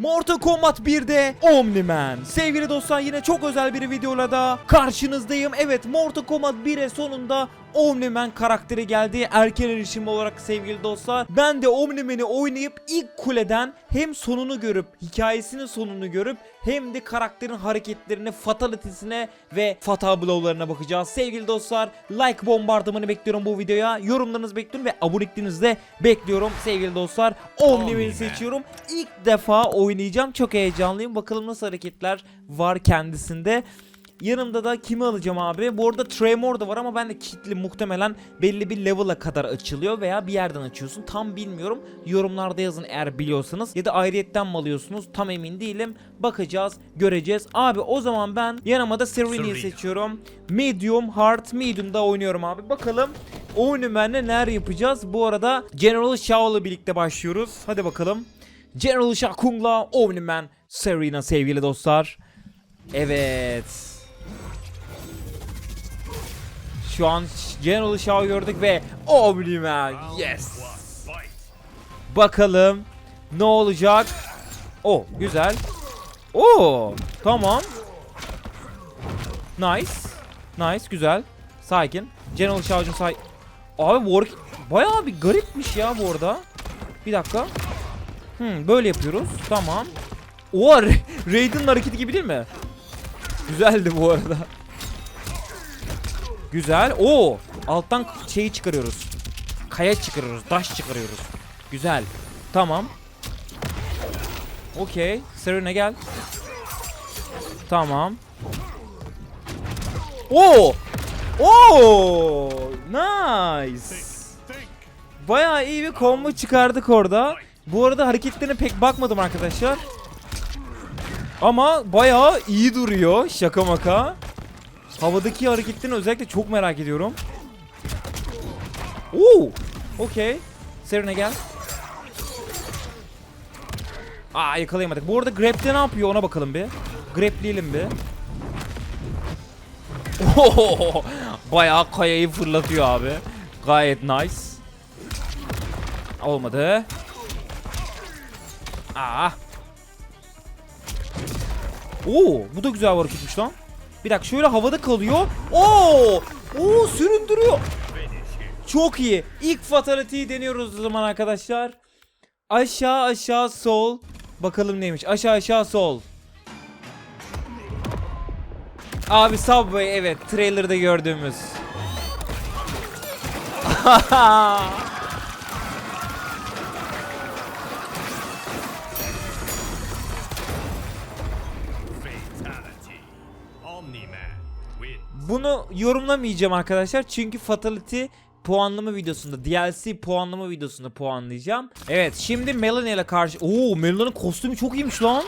Mortal Kombat 1'de Omni-Man. Sevgili dostlar yine çok özel bir videoyla da karşınızdayım. Evet Mortal Kombat 1'e sonunda Omni-Man karakteri geldi. Erken erişim olarak sevgili dostlar. Ben de Omni-Man'i oynayıp ilk kuleden hem sonunu görüp hikayesinin sonunu görüp hem de karakterin hareketlerine, fatality'sine ve fatal blow'larına bakacağız. Sevgili dostlar like bombardımanı bekliyorum bu videoya. Yorumlarınızı bekliyorum ve aboneliklerinizi de bekliyorum sevgili dostlar. Omni-Man'i Omni-Man. seçiyorum. İlk defa oynayacağım. Çok heyecanlıyım. Bakalım nasıl hareketler var kendisinde. Yanımda da kimi alacağım abi? Bu arada Tremor da var ama ben de kitli muhtemelen belli bir level'a kadar açılıyor veya bir yerden açıyorsun. Tam bilmiyorum. Yorumlarda yazın eğer biliyorsanız. Ya da ayrıyetten mi alıyorsunuz? Tam emin değilim. Bakacağız, göreceğiz. Abi o zaman ben yanıma da Serenia'yı Serena. seçiyorum. Medium, Hard, Medium'da oynuyorum abi. Bakalım Omni-Man'le neler yapacağız? Bu arada General Shao'la birlikte başlıyoruz. Hadi bakalım. General Shao Kung'la Omni-Man Serena sevgili dostlar. Evet. Şu an General Shao gördük ve Omni-Man. Yes. Fight. Bakalım ne olacak? O güzel. Oo tamam. Nice. Nice güzel. Sakin. General Shao'cum say. Abi Warwick bayağı bir garipmiş ya bu arada. Bir dakika. Hmm, böyle yapıyoruz. Tamam. Oha Ra- Raiden'ın hareketi gibi değil mi? Güzeldi bu arada. Güzel. Oo, alttan şeyi çıkarıyoruz. Kaya çıkarıyoruz, taş çıkarıyoruz. Güzel. Tamam. Okey. Serena gel. Tamam. Oo! Oo! Nice. Bayağı iyi bir combo çıkardık orada. Bu arada hareketlerine pek bakmadım arkadaşlar. Ama bayağı iyi duruyor şaka maka. Havadaki hareketlerini özellikle çok merak ediyorum. Oo! Okey. Serena gel. Aa yakalayamadık. Bu arada Grab'de ne yapıyor ona bakalım bir. Grableyelim bir. Ohohoho! Bayağı kayayı fırlatıyor abi. Gayet nice. Olmadı. Aa. Oo, bu da güzel bir hareketmiş lan. Bir dakika şöyle havada kalıyor. Oo! Oo süründürüyor. Çok iyi. İlk fatality'yi deniyoruz o zaman arkadaşlar. Aşağı aşağı sol. Bakalım neymiş. Aşağı aşağı sol. Abi Subway evet trailer'da gördüğümüz. Bunu yorumlamayacağım arkadaşlar çünkü Fatality puanlama videosunda DLC puanlama videosunda puanlayacağım. Evet şimdi Melanie ile karşı... Oo Melanie'nin kostümü çok iyiymiş lan.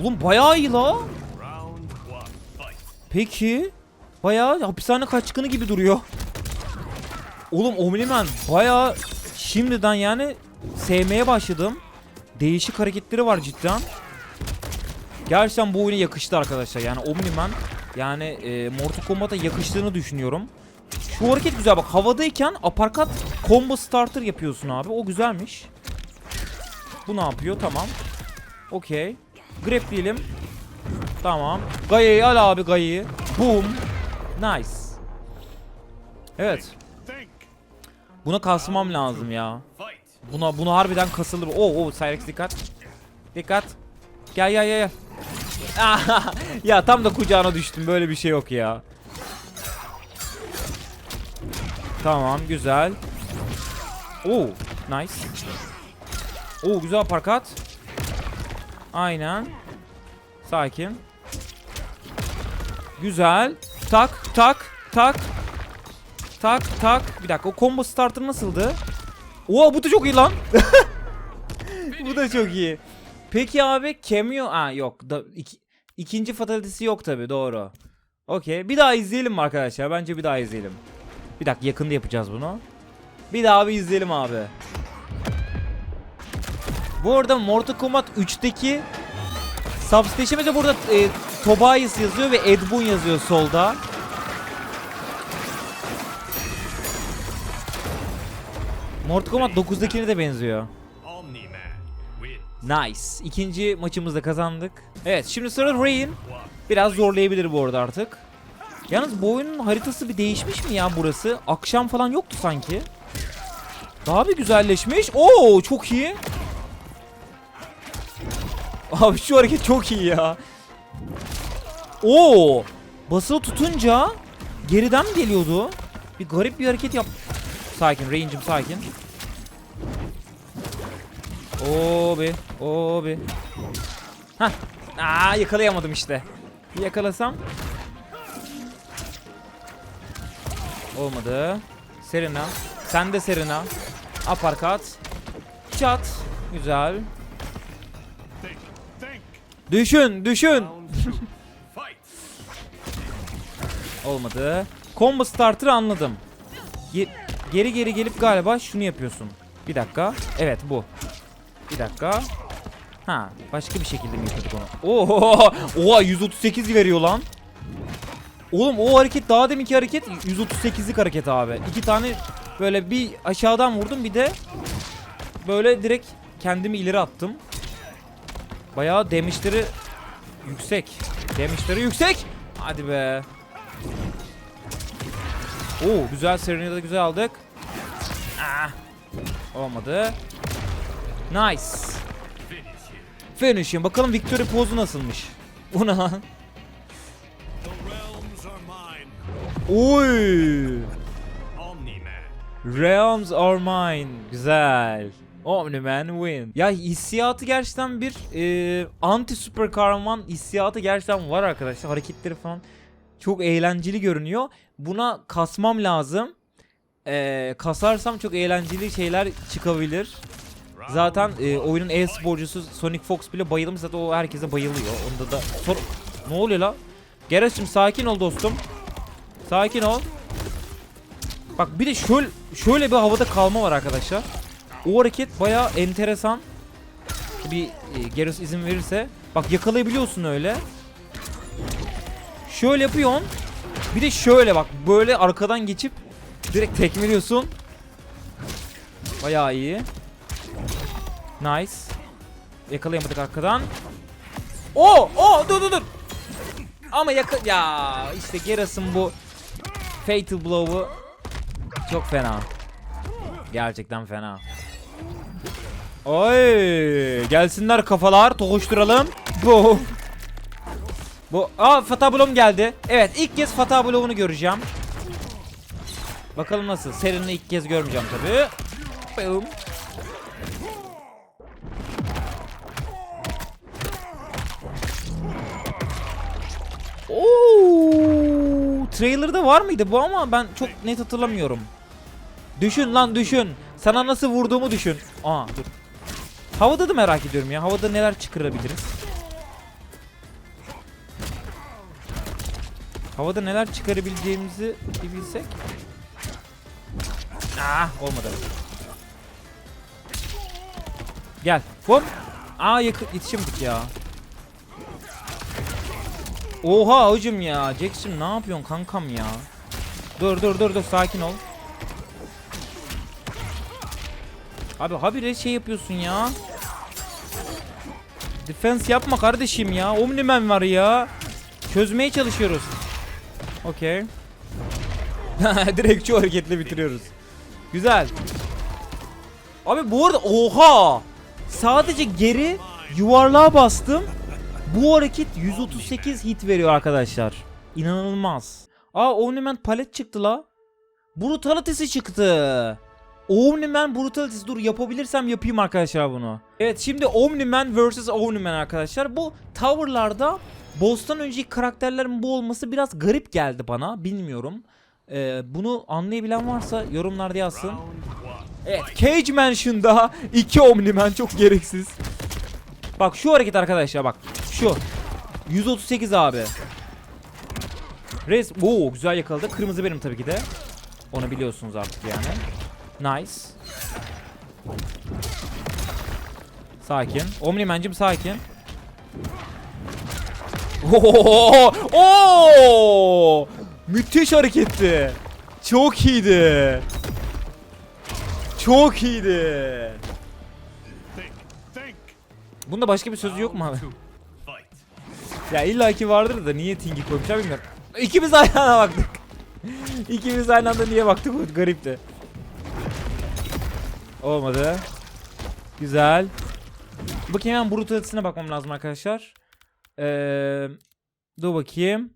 Oğlum bayağı iyi la. Peki. Bayağı hapishane kaçkını gibi duruyor. Oğlum Omni-Man bayağı şimdiden yani sevmeye başladım. Değişik hareketleri var cidden. Gerçekten bu oyuna yakıştı arkadaşlar. Yani Omni-Man yani e, Mortal Kombat'a yakıştığını düşünüyorum. Şu hareket güzel bak havadayken aparkat combo starter yapıyorsun abi. O güzelmiş. Bu ne yapıyor? Tamam. Okey. Grab diyelim. Tamam. Gaya'yı al abi Gaya'yı. Boom. Nice. Evet. Buna kasmam lazım ya. Buna bunu harbiden kasılır. Oo oo Cyrex dikkat. Dikkat. Gel gel gel. Ya tam da kucağına düştüm. Böyle bir şey yok ya. Tamam güzel. Oo nice. Oo güzel parkat. Aynen. Sakin. Güzel. Tak tak tak. Tak tak. Bir dakika o combo starter nasıldı? Oo bu da çok iyi lan. bu da çok iyi. Peki abi cameo ha yok da iki, ikinci fatality'si yok tabi doğru. Okey. Bir daha izleyelim mi arkadaşlar? Bence bir daha izleyelim. Bir dakika yakında yapacağız bunu. Bir daha bir izleyelim abi. Bu arada Mortal Kombat 3'teki Substation'da burada e, Tobias yazıyor ve Ed Boon yazıyor solda. Mortal Kombat 9'dakine de benziyor. Nice. İkinci maçımızda kazandık. Evet şimdi sıra Rain. Biraz zorlayabilir bu arada artık. Yalnız bu oyunun haritası bir değişmiş mi ya burası? Akşam falan yoktu sanki. Daha bir güzelleşmiş. Oo çok iyi. Abi şu hareket çok iyi ya. Oo basılı tutunca geriden mi geliyordu? Bir garip bir hareket yap. Sakin Rain'cim sakin. Oo be. Hah. Aa yakalayamadım işte. Bir yakalasam. Olmadı. Serena. Sen de Serena. Aparkat. Çat. Güzel. Düşün, düşün. Olmadı. Combo starter anladım. Ge- geri geri gelip galiba şunu yapıyorsun. Bir dakika. Evet bu. Bir dakika. Ha, başka bir şekilde mi yapıyorduk onu? Oho! Oha 138 veriyor lan. Oğlum o hareket daha deminki hareket 138'lik hareket abi. İki tane böyle bir aşağıdan vurdum bir de böyle direkt kendimi ileri attım. Bayağı demişleri yüksek. Demişleri yüksek. Hadi be. Oo güzel Serena'yı da güzel aldık. Ah. Olmadı. Nice. Finish him. Bakalım Victory pozu nasılmış. Realms are mine. Oy. Realms are mine. Güzel. Omni-Man win. Ya hissiyatı gerçekten bir e, anti süper kahraman hissiyatı gerçekten var arkadaşlar. Hareketleri falan çok eğlenceli görünüyor. Buna kasmam lazım. E, kasarsam çok eğlenceli şeyler çıkabilir. Zaten e, oyunun e-sporcusu Sonic Fox bile bayılmış zaten o herkese bayılıyor. Onda da sor Ne oluyor la? Geras'cığım sakin ol dostum. Sakin ol. Bak bir de şöyle şöyle bir havada kalma var arkadaşlar. O hareket bayağı enteresan. Bir e, Geras izin verirse. Bak yakalayabiliyorsun öyle. Şöyle yapıyorsun. Bir de şöyle bak böyle arkadan geçip direkt tekmeliyorsun. Bayağı iyi. Nice. Yakalayamadık arkadan. Oo, oo, dur dur dur. Ama yakın ya işte Geras'ın bu Fatal Blow'u çok fena. Gerçekten fena. Oy, gelsinler kafalar, tokuşturalım. Bu. Bu. Aa Fatah Blow'um geldi. Evet, ilk kez Fatah Blow'unu göreceğim. Bakalım nasıl. Serin'i ilk kez görmeyeceğim tabii. Boom. Oo, trailer'da var mıydı bu ama ben çok net hatırlamıyorum. Düşün lan düşün. Sana nasıl vurduğumu düşün. Aa dur. Havada da merak ediyorum ya. Havada neler çıkarabiliriz? Havada neler çıkarabileceğimizi bir bilsek. Ah olmadı. Gel. Hop. Aa yakın yetişemedik ya. Oha hocam ya. Jackson ne yapıyorsun kankam ya? Dur dur dur dur sakin ol. Abi habire şey yapıyorsun ya. Defense yapma kardeşim ya. Omniman var ya. Çözmeye çalışıyoruz. Okey. Direkt şu hareketle bitiriyoruz. Güzel. Abi bu arada oha. Sadece geri yuvarlığa bastım. Bu hareket 138 hit veriyor arkadaşlar. İnanılmaz. Aa Omniman palet çıktı la. Brutality'si çıktı. Omniman Brutality'si dur yapabilirsem yapayım arkadaşlar bunu. Evet şimdi Omniman vs Omniman arkadaşlar. Bu Tower'larda boss'tan önceki karakterlerin bu olması biraz garip geldi bana. Bilmiyorum. Ee, bunu anlayabilen varsa yorumlarda yazsın. Evet Cage Mansion'da iki Omniman çok gereksiz. Bak şu hareket arkadaşlar bak. Şu. 138 abi. Res Oo güzel yakaladı. Kırmızı benim tabii ki de. Onu biliyorsunuz artık yani. Nice. Sakin. Omniman'cım sakin. Oo! Oo! Müthiş hareketti. Çok iyiydi. Çok iyiydi. Bunda başka bir sözü yok mu abi? Ya illaki vardır da niye Tingi koymuşlar bilmiyorum. İkimiz aynı anda baktık. İkimiz aynı anda niye baktık o garipti. Olmadı. Güzel. Bakayım hemen brutalitesine bakmam lazım arkadaşlar. Ee, dur bakayım.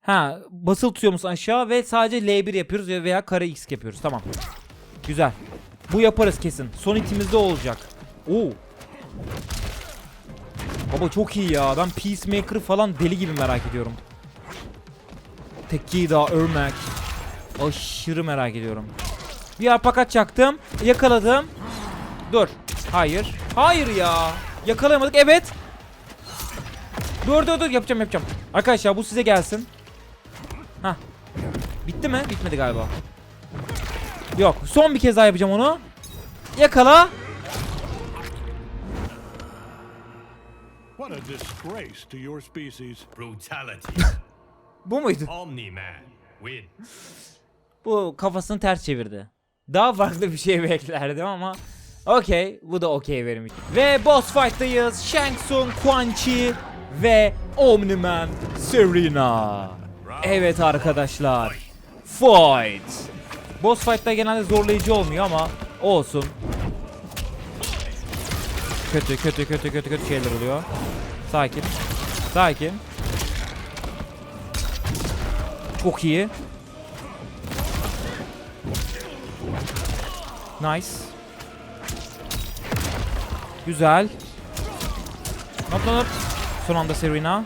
Ha basılı tutuyor musun aşağı ve sadece L1 yapıyoruz ve- veya kare X yapıyoruz. Tamam. Güzel. Bu yaparız kesin. Son itimizde olacak. Oo. Baba çok iyi ya. Ben Peacemaker falan deli gibi merak ediyorum. Tekkida, Örmek. Aşırı merak ediyorum. Bir alpakat çaktım. Yakaladım. Dur. Hayır. Hayır ya. Yakalayamadık. Evet. Dur dur dur. Yapacağım yapacağım. Arkadaşlar bu size gelsin. Hah. Bitti mi? Bitmedi galiba. Yok. Son bir kez daha yapacağım onu. Yakala. What a disgrace to your species. Brutality. Bu muydu? Win. Bu kafasını ters çevirdi. Daha farklı bir şey beklerdim ama okey bu da okey için. Ve boss fight'tayız. Shang Tsung, Quan Chi ve Omni-Man Serena. Evet arkadaşlar. Fight. Boss fight'ta genelde zorlayıcı olmuyor ama olsun. Kötü kötü kötü kötü kötü şeyler oluyor. Sakin. Sakin. Çok iyi. Nice. Güzel. Hop hop. Son anda Serena.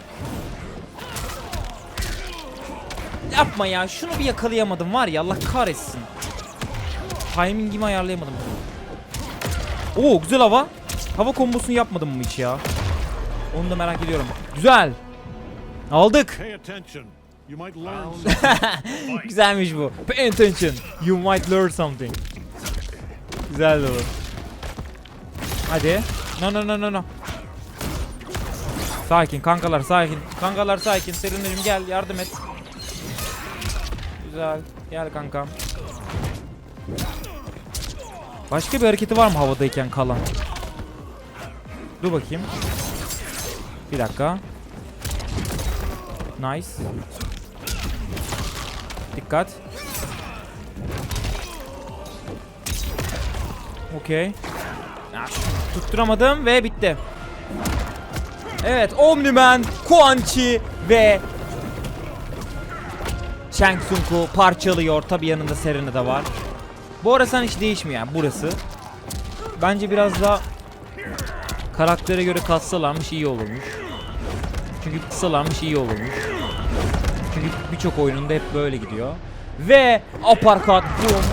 Yapma ya. Şunu bir yakalayamadım var ya. Allah kahretsin. Timingimi ayarlayamadım. Oo güzel hava. Hava kombosunu yapmadım mı hiç ya? Onu da merak ediyorum. Güzel. Aldık. Güzelmiş bu. Pay attention. You might learn something. Güzel bu. Hadi. No no no no no. Sakin kankalar sakin. Kankalar sakin. Serinlerim gel yardım et. Güzel. Gel kankam. Başka bir hareketi var mı havadayken kalan? Dur bakayım. Bir dakika. Nice. Dikkat. Okey. Ah, Tutturamadım ve bitti. Evet, Omni-Man, Quan Chi ve Shang Tsung'u parçalıyor. Tabi yanında Serena da var. Bu arası hiç değişmiyor yani burası. Bence biraz daha karaktere göre katsalarmış iyi olurmuş. Çünkü kısalarmış iyi olurmuş. Çünkü birçok oyununda hep böyle gidiyor. Ve uppercut boom.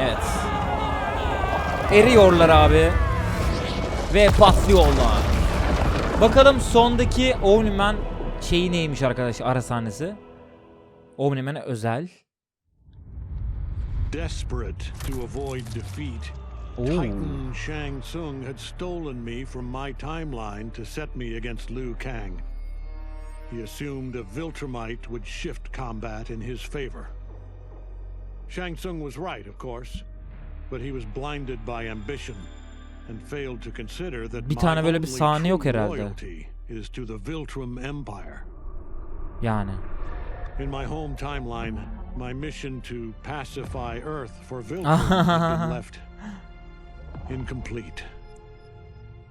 Evet. Eriyorlar abi. Ve patlıyorlar. Bakalım sondaki Omni-Man şeyi neymiş arkadaşlar ara sahnesi. Omni-Man'e özel. Desperate to avoid defeat, Oo. Titan Shang Tsung had stolen me from my timeline to set me against Liu Kang. He assumed a Viltrumite would shift combat in his favor. Shang Tsung was right, of course, but he was blinded by ambition and failed to consider that Bir my tane böyle bir sahne yok herhalde. loyalty is to the Viltrum Empire. Yani. In my home timeline, my mission to pacify Earth for Viltrum had been left incomplete.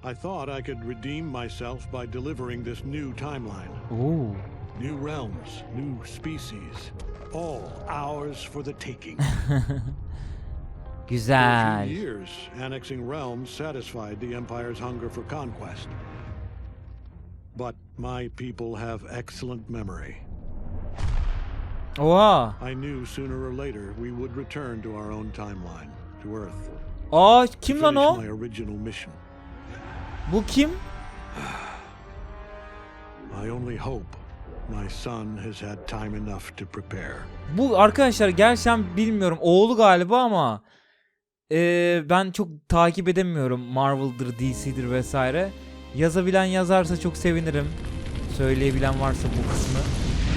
I thought I could redeem myself by delivering this new timeline. Oo. New realms, new species, all ours for the taking. For Güzel. few years, annexing realms satisfied the Empire's hunger for conquest. But my people have excellent memory. Oha. I knew sooner or later we would return to our own timeline, to Earth. Aa kim lan o? Bu kim? I only hope my son has had time enough to prepare. Bu arkadaşlar gerçekten bilmiyorum. Oğlu galiba ama eee, ben çok takip edemiyorum. Marvel'dır, DC'dir vesaire. Yazabilen yazarsa çok sevinirim. Söyleyebilen varsa bu kısmı.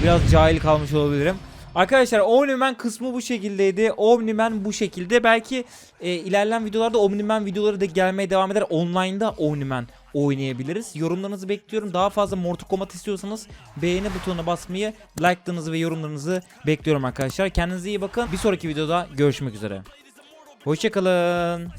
Biraz cahil kalmış olabilirim. Arkadaşlar Omniman kısmı bu şekildeydi. Omniman bu şekilde. Belki e, ilerleyen videolarda Omniman videoları da gelmeye devam eder. Online'da Omniman oynayabiliriz. Yorumlarınızı bekliyorum. Daha fazla Mortal Kombat istiyorsanız beğeni butonuna basmayı, like'larınızı ve yorumlarınızı bekliyorum arkadaşlar. Kendinize iyi bakın. Bir sonraki videoda görüşmek üzere. Hoşçakalın.